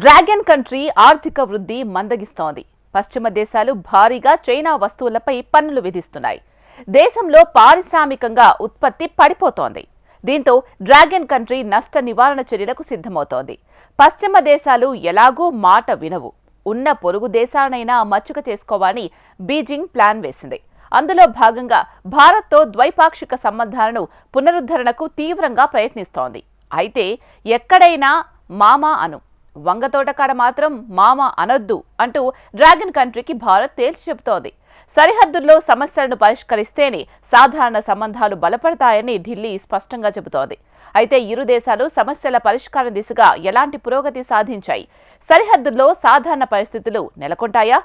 Dragon country ఆర్థిక వృద్ధి మందగిస్తోంది. పశ్చిమ దేశాలు భారీగా చైనా వస్తువులపై పన్నులు విధిస్తున్నాయి. దేశంలో పారిశ్రామికంగా ఉత్పత్తి పడిపోతోంది. దీంతో డ్రాగన్ కంట్రీ నష్ట నివారణ చర్యలకు సిద్ధమవుతోంది. పశ్చిమ దేశాలు ఎలాగూ మాట వినవు. ఉన్న పొరుగు దేశాలనైనా మచ్చుక చేసుకోవాలని బీజింగ్ ప్లాన్ వేసింది. అందులో భాగంగా భారత్తో ద్వైపాక్షిక సంబంధాలను పునరుద్ధరణకు తీవ్రంగా ప్రయత్నిస్తోంది. అయితే ఎక్కడైనా మామా అను వంగతోటకాడ మాత్రం మామ అనొద్దు అంటూ డ్రాగన్ కంట్రీకి భారత్ తేల్చి చెబుతోంది. సరిహద్దుల్లో సమస్యలను పరిష్కరిస్తేనే సాధారణ సంబంధాలు బలపడతాయని ఢిల్లీ స్పష్టంగా చెబుతోంది. అయితే ఇరు దేశాలు సమస్యల పరిష్కారం దిశగా ఎలాంటి పురోగతి సాధించాయి? సరిహద్దుల్లో సాధారణ పరిస్థితులు నెలకొంటాయా?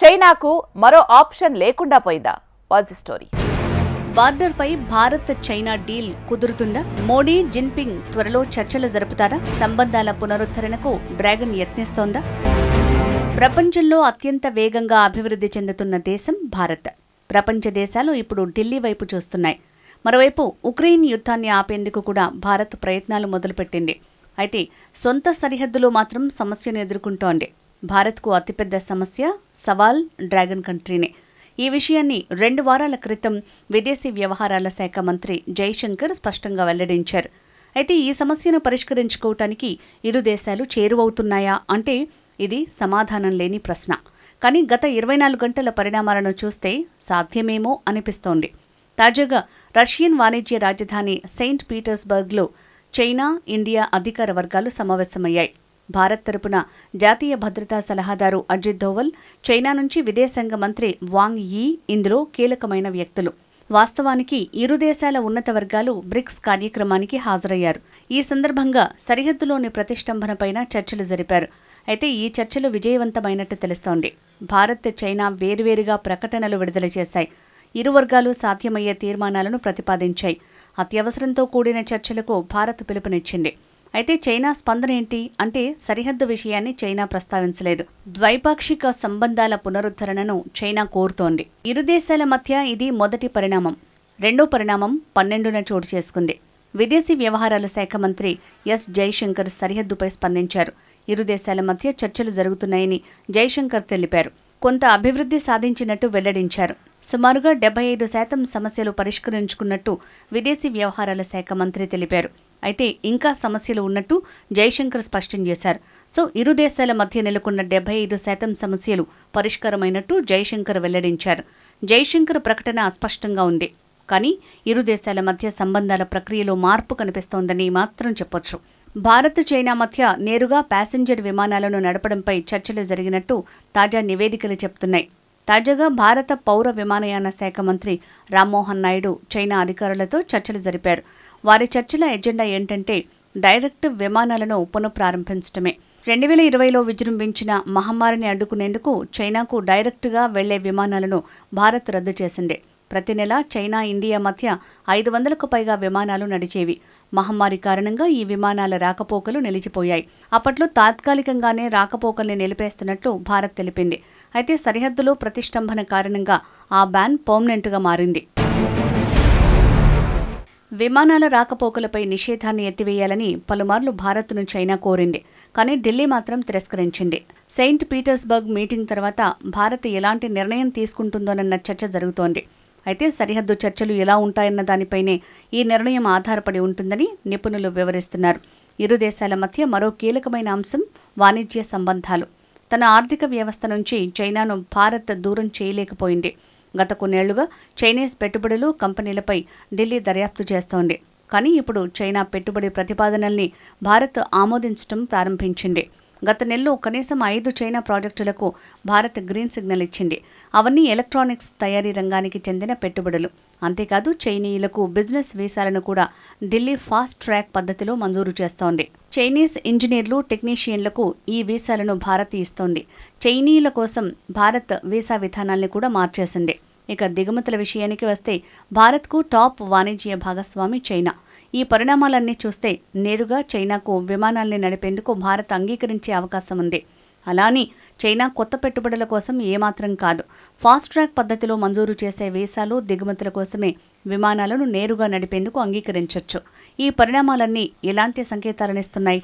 చైనాకు మరో ఆప్షన్ లేకుండా పోయిందా? వాజ్ స్టోరీ. బార్డర్ పై భారత్ చైనా డీల్ కుదురుతుందా? మోడీ జిన్పింగ్ త్వరలో చర్చలు జరుపుతారా? సంబంధాల పునరుద్ధరణకు డ్రాగన్ యత్నిస్తోందా? ప్రపంచంలో అత్యంత వేగంగా అభివృద్ధి చెందుతున్న దేశం భారత్. ప్రపంచ దేశాలు ఇప్పుడు ఢిల్లీ వైపు చూస్తున్నాయి. మరోవైపు ఉక్రెయిన్ యుద్ధాన్ని ఆపేందుకు కూడా భారత్ ప్రయత్నాలు మొదలుపెట్టింది. అయితే సొంత సరిహద్దులో మాత్రం సమస్యను ఎదుర్కొంటోంది. భారత్కు అతిపెద్ద సమస్య సవాల్ డ్రాగన్ కంట్రీనే. ఈ విషయాన్ని రెండు వారాల క్రితం విదేశీ వ్యవహారాల శాఖ మంత్రి జైశంకర్ స్పష్టంగా వెల్లడించారు. అయితే ఈ సమస్యను పరిష్కరించుకోవటానికి ఇరు దేశాలు చేరువవుతున్నాయా అంటే ఇది సమాధానం లేని ప్రశ్న. కానీ గత ఇరవై నాలుగు గంటల పరిణామాలను చూస్తే సాధ్యమేమో అనిపిస్తోంది. తాజాగా రష్యన్ వాణిజ్య రాజధాని సెయింట్ పీటర్స్బర్గ్లో చైనా ఇండియా అధికార వర్గాలు సమావేశమయ్యాయి. భారత్ తరపున జాతీయ భద్రతా సలహాదారు అజిత్ దోవల్ చైనా నుంచి విదేశాంగ మంత్రి వాంగ్ యీ ఇందులో కీలకమైన వ్యక్తులు. వాస్తవానికి ఇరు దేశాల ఉన్నత వర్గాలు బ్రిక్స్ కార్యక్రమానికి హాజరయ్యారు. ఈ సందర్భంగా సరిహద్దులోని ప్రతిష్టంభనపైన చర్చలు జరిపారు. అయితే ఈ చర్చలు విజయవంతమైనట్టు తెలుస్తోంది. భారత్ చైనా వేరువేరుగా ప్రకటనలు విడుదల చేశాయి. ఇరు వర్గాలు సాధ్యమయ్యే తీర్మానాలను ప్రతిపాదించాయి. అత్యవసరంతో కూడిన చర్చలకు భారత్ పిలుపునిచ్చింది. అయితే చైనా స్పందన ఏంటి అంటే సరిహద్దు విషయాన్ని చైనా ప్రస్తావించలేదు. ద్వైపాక్షిక సంబంధాల పునరుద్ధరణను చైనా కోరుతోంది. ఇరు దేశాల మధ్య ఇది మొదటి పరిణామం. రెండో పరిణామం పన్నెండున చోటు చేసుకుంది. విదేశీ వ్యవహారాల శాఖ మంత్రి ఎస్ జైశంకర్ సరిహద్దుపై స్పందించారు. ఇరు దేశాల మధ్య చర్చలు జరుగుతున్నాయని జైశంకర్ తెలిపారు. కొంత అభివృద్ధి సాధించినట్టు వెల్లడించారు. సుమారుగా డెబ్బై ఐదు శాతం సమస్యలు పరిష్కరించుకున్నట్టు విదేశీ వ్యవహారాల శాఖ మంత్రి తెలిపారు. అయితే ఇంకా సమస్యలు ఉన్నట్టు జైశంకర్ స్పష్టం చేశారు. సో ఇరు దేశాల మధ్య నెలకొన్న డెబ్బై ఐదు శాతం సమస్యలు పరిష్కారమైనట్టు జైశంకర్ వెల్లడించారు. జైశంకర్ ప్రకటన అస్పష్టంగా ఉంది. కానీ ఇరు దేశాల మధ్య సంబంధాల ప్రక్రియలో మార్పు కనిపిస్తోందని మాత్రం చెప్పొచ్చు. భారత్ చైనా మధ్య నేరుగా ప్యాసింజర్ విమానాలను నడపడంపై చర్చలు జరిగినట్టు తాజా నివేదికలు చెప్తున్నాయి. తాజాగా భారత పౌర విమానయాన శాఖ మంత్రి రామ్మోహన్ నాయుడు చైనా అధికారులతో చర్చలు జరిపారు. వారి చర్చల ఎజెండా ఏంటంటే డైరెక్ట్ విమానాలను పునఃప్రారంభించడమే. రెండు వేల ఇరవైలో విజృంభించిన మహమ్మారిని అడ్డుకునేందుకు చైనాకు డైరెక్టుగా వెళ్ళే విమానాలను భారత్ రద్దు చేసింది. ప్రతి నెల చైనా ఇండియా మధ్య ఐదు వందలకు పైగా విమానాలు నడిచేవి. మహమ్మారి కారణంగా ఈ విమానాల రాకపోకలు నిలిచిపోయాయి. అప్పట్లో తాత్కాలికంగానే రాకపోకల్ని నిలిపేస్తున్నట్లు భారత్ తెలిపింది. అయితే సరిహద్దులో ప్రతిష్టంభన కారణంగా ఆ బ్యాన్ పర్మనెంట్గా మారింది. విమానాల రాకపోకలపై నిషేధాన్ని ఎత్తివేయాలని పలుమార్లు భారత్ను చైనా కోరింది. కానీ ఢిల్లీ మాత్రం తిరస్కరించింది. సెయింట్ పీటర్స్బర్గ్ మీటింగ్ తర్వాత భారత్ ఎలాంటి నిర్ణయం తీసుకుంటుందోనన్న చర్చ జరుగుతోంది. అయితే సరిహద్దు చర్చలు ఎలా ఉంటాయన్న దానిపైనే ఈ నిర్ణయం ఆధారపడి ఉంటుందని నిపుణులు వివరిస్తున్నారు. ఇరు దేశాల మధ్య మరో కీలకమైన అంశం వాణిజ్య సంబంధాలు. తన ఆర్థిక వ్యవస్థ నుంచి చైనాను భారత్ దూరం చేయలేకపోయింది. గత కొన్నేళ్ళుగా చైనీస్ పెట్టుబడులు కంపెనీలపై ఢిల్లీ దర్యాప్తు చేస్తోంది. కానీ ఇప్పుడు చైనా పెట్టుబడి ప్రతిపాదనల్ని భారత్ ఆమోదించడం ప్రారంభించింది. గత నెలలో కనీసం ఐదు చైనా ప్రాజెక్టులకు భారత్ గ్రీన్ సిగ్నల్ ఇచ్చింది. అవన్నీ ఎలక్ట్రానిక్స్ తయారీ రంగానికి చెందిన పెట్టుబడులు. అంతేకాదు చైనీయులకు బిజినెస్ వీసాలను కూడా ఢిల్లీ ఫాస్ట్ ట్రాక్ పద్ధతిలో మంజూరు చేస్తోంది. చైనీస్ ఇంజనీర్లు టెక్నీషియన్లకు ఈ వీసాలను భారత్ ఇస్తోంది చైనీయుల కోసం భారత్ వీసా విధానాల్ని కూడా మార్చేసింది. ఇక దిగుమతుల విషయానికి వస్తే భారత్కు టాప్ వాణిజ్య భాగస్వామి చైనా. ఈ పరిణామాలన్నీ చూస్తే నేరుగా చైనాకు విమానాల్ని నడిపేందుకు భారత్ అంగీకరించే అవకాశం ఉంది. అలానే చైనా కొత్త పెట్టుబడుల కోసం ఏమాత్రం కాదు ఫాస్ట్ ట్రాక్ పద్ధతిలో మంజూరు చేసే వీసాలు దిగుమతుల కోసమే విమానాలను నేరుగా నడిపేందుకు అంగీకరించవచ్చు ఈ పరిణామాలన్నీ ఎలాంటి సంకేతాలనిస్తున్నాయి?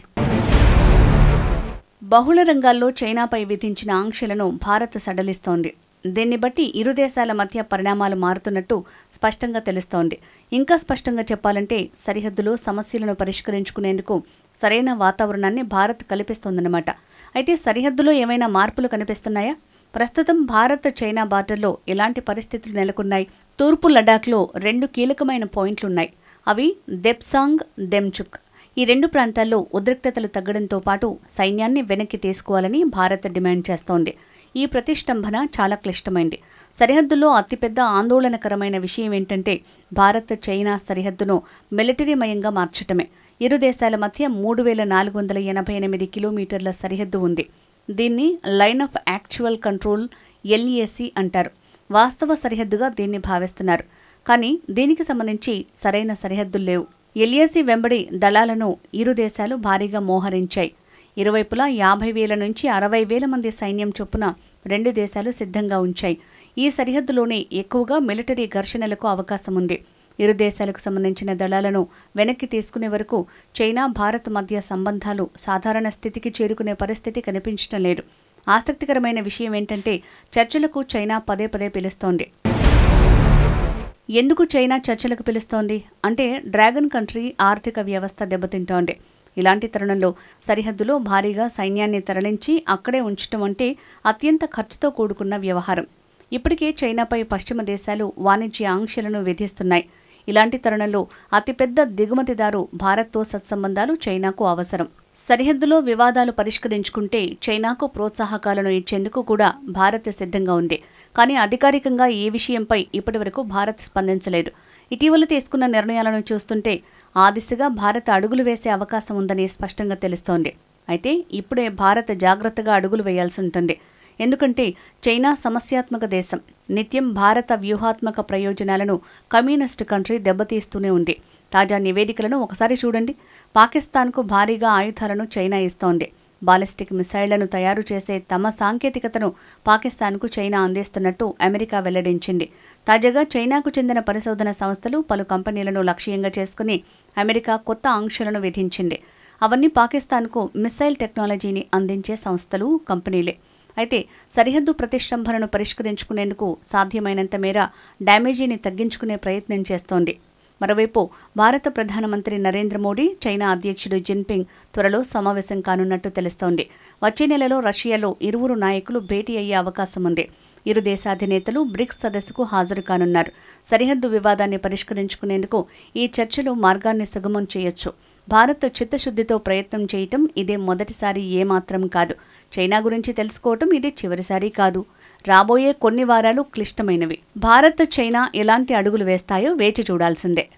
బహుళ రంగాల్లో చైనాపై విధించిన ఆంక్షలను భారత్ సడలిస్తోంది. దీన్ని బట్టి ఇరు దేశాల మధ్య పరిణామాలు మారుతున్నట్టు స్పష్టంగా తెలుస్తోంది. ఇంకా స్పష్టంగా చెప్పాలంటే సరిహద్దులో సమస్యలను పరిష్కరించుకునేందుకు సరైన వాతావరణాన్ని భారత్ కల్పిస్తోందన్నమాట. అయితే సరిహద్దులో ఏమైనా మార్పులు కనిపిస్తున్నాయా? ప్రస్తుతం భారత్ చైనా బార్డర్లో ఎలాంటి పరిస్థితులు నెలకొన్నాయి? తూర్పు లడాఖ్లో రెండు కీలకమైన పాయింట్లున్నాయి. అవి దెప్సాంగ్ దెమ్చుక్. ఈ రెండు ప్రాంతాల్లో ఉద్రిక్తతలు తగ్గడంతో పాటు సైన్యాన్ని వెనక్కి తీసుకోవాలని భారత్ డిమాండ్ చేస్తోంది. ఈ ప్రతిష్టంభన చాలా క్లిష్టమైంది. సరిహద్దుల్లో అతిపెద్ద ఆందోళనకరమైన విషయం ఏంటంటే భారత్ చైనా సరిహద్దును మిలిటరీమయంగా మార్చటమే. ఇరు దేశాల మధ్య మూడు వేల నాలుగు వందల ఎనభై ఎనిమిది కిలోమీటర్ల సరిహద్దు ఉంది. దీన్ని line of actual control LAC అంటారు. వాస్తవ సరిహద్దుగా దీన్ని భావిస్తున్నారు. కానీ దీనికి సంబంధించి సరైన సరిహద్దులు లేవు. ఎల్ఏసి వెంబడి దళాలను ఇరు దేశాలు భారీగా మోహరించాయి. ఇరువైపులా యాభై వేల నుంచి అరవై వేల మంది సైన్యం చొప్పున రెండు దేశాలు సిద్ధంగా ఉంచాయి. ఈ సరిహద్దులోనే ఎక్కువగా మిలిటరీ ఘర్షణలకు అవకాశం ఉంది. ఇరు దేశాలకు సంబంధించిన దళాలను వెనక్కి తీసుకునే వరకు చైనా భారత్ మధ్య సంబంధాలు సాధారణ స్థితికి చేరుకునే పరిస్థితి కనిపించడం లేదు. ఆసక్తికరమైన విషయం ఏంటంటే చర్చలకు చైనా పదే పదే పిలుస్తోంది. ఎందుకు చైనా చర్చలకు పిలుస్తోంది? అంటే డ్రాగన్ కంట్రీ ఆర్థిక వ్యవస్థ దెబ్బతింటోంది. ఇలాంటి తరుణంలో సరిహద్దులో భారీగా సైన్యాన్ని తరలించి అక్కడే ఉంచటం అంటే అత్యంత ఖర్చుతో కూడుకున్న వ్యవహారం. ఇప్పటికే చైనాపై పశ్చిమ దేశాలు వాణిజ్య ఆంక్షలను విధిస్తున్నాయి. ఇలాంటి తరుణంలో అతిపెద్ద దిగుమతిదారు భారత్తో సత్సంబంధాలు చైనాకు అవసరం. సరిహద్దులో వివాదాలు పరిష్కరించుకుంటే చైనాకు ప్రోత్సాహకాలను ఇచ్చేందుకు కూడా భారత్ సిద్ధంగా ఉంది. కానీ అధికారికంగా ఈ విషయంపై ఇప్పటివరకు భారత్ స్పందించలేదు. ఇటీవల తీసుకున్న నిర్ణయాలను చూస్తుంటే ఆ దిశగా భారత్ అడుగులు వేసే అవకాశం ఉందని స్పష్టంగా తెలుస్తోంది. అయితే ఇప్పుడే భారత్ జాగ్రత్తగా అడుగులు వేయాల్సి ఉంటుంది. ఎందుకంటే చైనా సమస్యాత్మక దేశం. నిత్యం భారత వ్యూహాత్మక ప్రయోజనాలను కమ్యూనిస్ట్ కంట్రీ దెబ్బతీస్తూనే ఉంది. తాజా నివేదికలను ఒకసారి చూడండి. పాకిస్తాన్కు భారీగా ఆయుధాలను చైనా ఇస్తోంది. బాలిస్టిక్ మిసైళ్ళను తయారు చేసే తమ సాంకేతికతను పాకిస్తాన్కు చైనా అందిస్తున్నట్టు అమెరికా వెల్లడించింది. తాజాగా చైనాకు చెందిన పరిశోధన సంస్థలు పలు కంపెనీలను లక్ష్యంగా చేసుకుని అమెరికా కొత్త ఆంక్షలను విధించింది. అవన్నీ పాకిస్తాన్కు మిసైల్ టెక్నాలజీని అందించే సంస్థలు కంపెనీలే. అయితే సరిహద్దు ప్రతిష్టంభనను పరిష్కరించుకునేందుకు సాధ్యమైనంత మేర డ్యామేజీని తగ్గించుకునే ప్రయత్నం చేస్తోంది. మరోవైపు భారత ప్రధానమంత్రి నరేంద్ర మోడీ చైనా అధ్యక్షుడు జిన్పింగ్ త్వరలో సమావేశం కానున్నట్టు తెలుస్తోంది. వచ్చే నెలలో రష్యాలో ఇరువురు నాయకులు భేటీ అయ్యే అవకాశం ఉంది. ఇరు దేశాధినేతలు బ్రిక్స్ సదస్సుకు హాజరు కానున్నారు. సరిహద్దు వివాదాన్ని పరిష్కరించుకునేందుకు ఈ చర్చలు మార్గాన్ని సుగమం చేయొచ్చు. భారత్ చిత్తశుద్ధితో ప్రయత్నం చేయటం ఇదే మొదటిసారి ఏమాత్రం కాదు. చైనా గురించి తెలుసుకోవటం ఇది చివరిసారి కాదు. రాబోయే కొన్ని వారాలు క్లిష్టమైనవి. భారత్ చైనా ఎలాంటి అడుగులు వేస్తాయో వేచి చూడాల్సిందే.